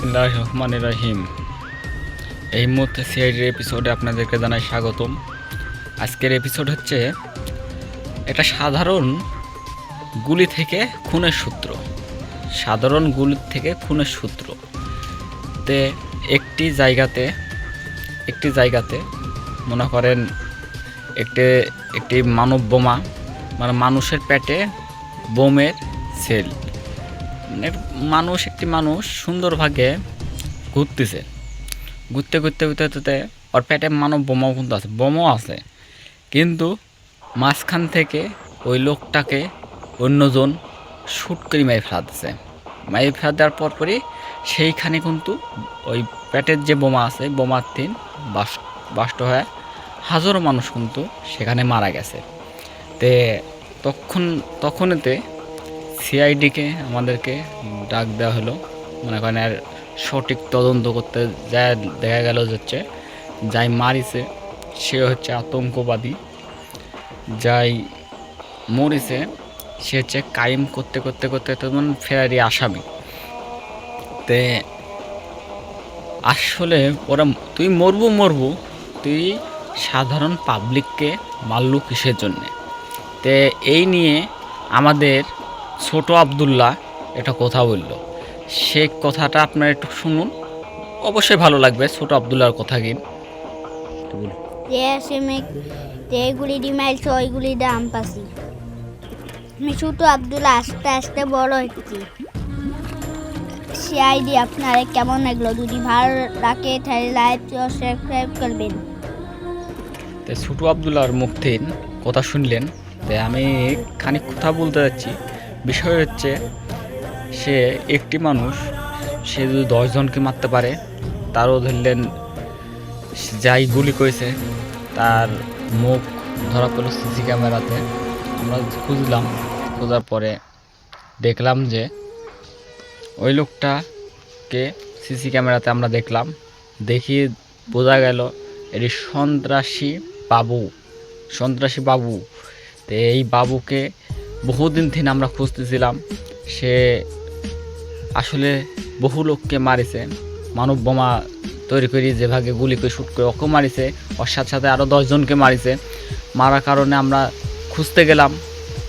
বিসমিল্লাহ রহমান রহিম এই মুহূর্তে সিআইডির এপিসোডে আপনাদেরকে জানাই স্বাগতম। আজকের এপিসোড হচ্ছে, এটা সাধারণ গুলি থেকে খুনের সূত্র। সাধারণ গুলি থেকে খুনের সূত্র। তে একটি জায়গাতে একটি জায়গাতে মনে করেন একটি একটি মানব বোমা মানে মানুষের পেটে বোমের সেল। মানুষ, একটি মানুষ সুন্দরভাবে ঘুরতেছে। ঘুরতে ঘুরতে ঘুরতে ঘুরতে ওর পেটে মানব বোমাও কিন্তু আছে, বোমাও আছে। কিন্তু মাঝখান থেকে ওই লোকটাকে অন্যজন শ্যুট করে মেরে ফেলা দিচ্ছে মেরে ফেলা দেওয়ার পরপরই সেইখানে কিন্তু ওই পেটের যে বোমা আছে, বোমার তিন বাস বাষ্ট হয়ে হাজারো মানুষ কিন্তু সেখানে মারা গেছে। তে তখন, তখনতে সিআইডিকে আমাদেরকে ডাক দেওয়া হলো। মনে করেন আর সঠিক তদন্ত করতে যা দেখা গেল হচ্ছে, যাই মারিছে, সে হচ্ছে আতঙ্কবাদী। যাই মরিছে, সে হচ্ছে কায়েম করতে করতে করতে তেমন ফেরারি আসামি। তে আসলে ওরা, তুই মরবু, মরবো, তুই সাধারণ পাবলিককে মারলু কিসের জন্যে? তে এই নিয়ে আমাদের ছোট আবদুল্লাহ এটা কথা বলল। সে কথাটা আপনারা একটু শুনুন। অবশ্যই ভালো লাগবে ছোট আবদুল্লাহর কথা কিন একটু বলুন। যে আছে মেঘ যেগুলি ডিমাইলছে ওইগুলি দাম পাসি আমি ছোট আব্দুল্লা আস্তে আস্তে বড় হচ্ছি সিআইডি আপনারা কেমন লাগল? যদি ভালো লাগে তাহলে লাইক সাবস্ক্রাইব করবেন। তো ছোটু আবদুল্লাহর মুখ থেকে কথা শুনলেন। তাই আমি খানিক কথা বলতে যাচ্ছি। বিষয় হচ্ছে, সে একটি মানুষ, সে যদি দশজনকে মারতে পারে, তারও ধরলেন, যাই গুলি করেছে, তার মুখ ধরা পেল সিসি ক্যামেরাতে। আমরা খুঁজলাম, খোঁজার পরে দেখলাম যে, ওই লোকটাকে সিসি ক্যামেরাতে আমরা দেখলাম। দেখি বোঝা গেল, এটি সন্ত্রাসী বাবু। সন্ত্রাসী বাবু। তো এই বাবুকে বহুদিন থেকে আমরা খুঁজতেছিলাম, সে আসলে বহু লোককে মারিছে, মানব বোমা তৈরি করে যেভাবে গুলি করে শ্যুট করে ওকে মারিছে, ওর সাথে সাথে আরও দশজনকে মারিছে। মারার কারণে আমরা খুঁজতে গেলাম,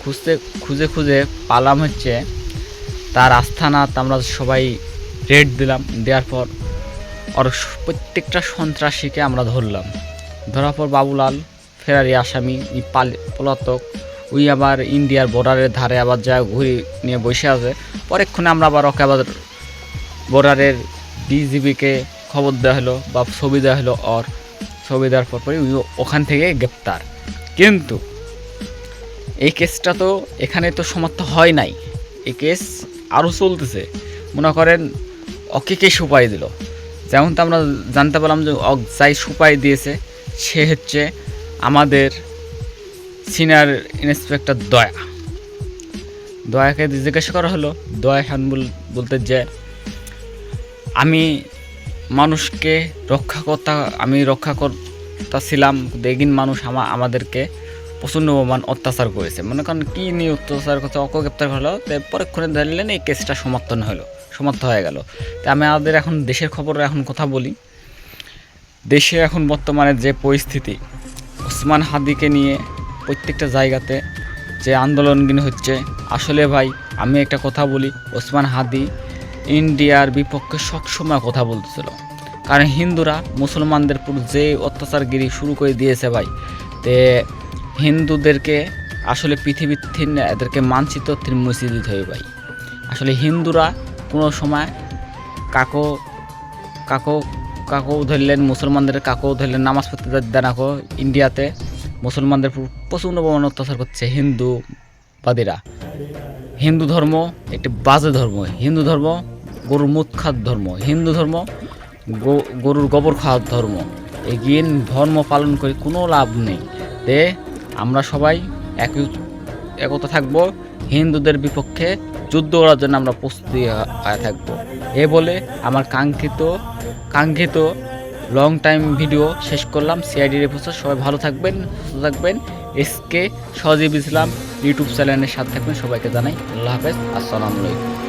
খুঁজতে, খুঁজে খুঁজে পালাম হচ্ছে তার আস্থানাত আমরা সবাই রেড দিলাম, দেওয়ার পর ওর প্রত্যেকটা সন্ত্রাসীকে আমরা ধরলাম। ধরার পর বাবুলাল, ফেরারি আসামি পাল, পলাতক ওই আবার ইন্ডিয়ার বর্ডারের ধারে আবার যা ঘুরি নিয়ে বসে আছে। পরেক্ষণে আমরা আবার ওকে আবার বর্ডারের ডিজিবিকে খবর দেওয়া হলো বা ছবি দেওয়া হলো ওর ছবি দেওয়ার পর পরই উনি ওখান থেকে গ্রেপ্তার। কিন্তু এই কেসটা তো এখানে তো সমাপ্ত হয় নাই। এই কেস আরও চলতেছে। মনে করেন ওকে কে সুপাই দিল? যেমন তো আমরা জানতে পারলাম যে অক যাই সুপাই দিয়েছে, সে হচ্ছে আমাদের সিনিয়র ইন্সপেক্টর দয়া। দয়াকে জিজ্ঞাসা করা হলো, দয়া খান বলতে যে, আমি মানুষকে রক্ষা করতা আমি রক্ষা করতা ছিলাম দেখিন মানুষ আমা আমাদেরকে প্রচণ্ড মান অত্যাচার করেছে। মনে করেন কী নিয়ে অত্যাচার করছে, অক গ্রেপ্তার হলো, তো পরক্ষণে ধরলেন এই কেসটা সমর্থন হলো, সমাপ্ত হয়ে গেল। তো আমি আমাদের এখন দেশের খবর এখন কথা বলি। দেশে এখন বর্তমানে যে পরিস্থিতি, ওসমান হাদিকে নিয়ে প্রত্যেকটা জায়গাতে যে আন্দোলনগুলি হচ্ছে। আসলে ভাই, আমি একটা কথা বলি, ওসমান হাদি ইন্ডিয়ার বিপক্ষে সবসময় কথা বলতেছিল। কারণ হিন্দুরা, মুসলমানদের উপর যে অত্যাচারগিরি শুরু করে দিয়েছে ভাই, তে হিন্দুদেরকে আসলে পৃথিবীর থিন, এদেরকে মানচিত্র থিন মুছে দিতে হবে ভাই। আসলে হিন্দুরা কোনো সময় কাকো কাকো কাকও ধরলেন, মুসলমানদের কাকও ধরলেন, নামাজ পড়তে দেনাকো ইন্ডিয়াতে। মুসলমানদের প্রচণ্ড পরিমাণে অত্যাচার করছে হিন্দুবাদীরা হিন্দু ধর্ম একটি বাজে ধর্ম। হিন্দু ধর্ম গরুর মুখ খাওয়ার ধর্ম। হিন্দু ধর্ম গরুর গোবর খাওয়ার ধর্ম। এগিয়ে ধর্ম পালন করে কোনো লাভ নেই। তে আমরা সবাই এক একতা থাকব। হিন্দুদের বিপক্ষে যুদ্ধ করার জন্য আমরা প্রস্তুতি থাকব। এ বলে আমার কাঙ্ক্ষিত কাঙ্ক্ষিত লং টাইম ভিডিও শেষ করলাম। সিআইডি রেফোসার সবাই ভালো থাকবেন, সুস্থ থাকবেন। এসকে সজীব ইসলাম ইউটিউব চ্যানেলের সাথে থাকবেন। সবাইকে জানাই আল্লাহ হাফেজ। আসসালামু আলাইকুম।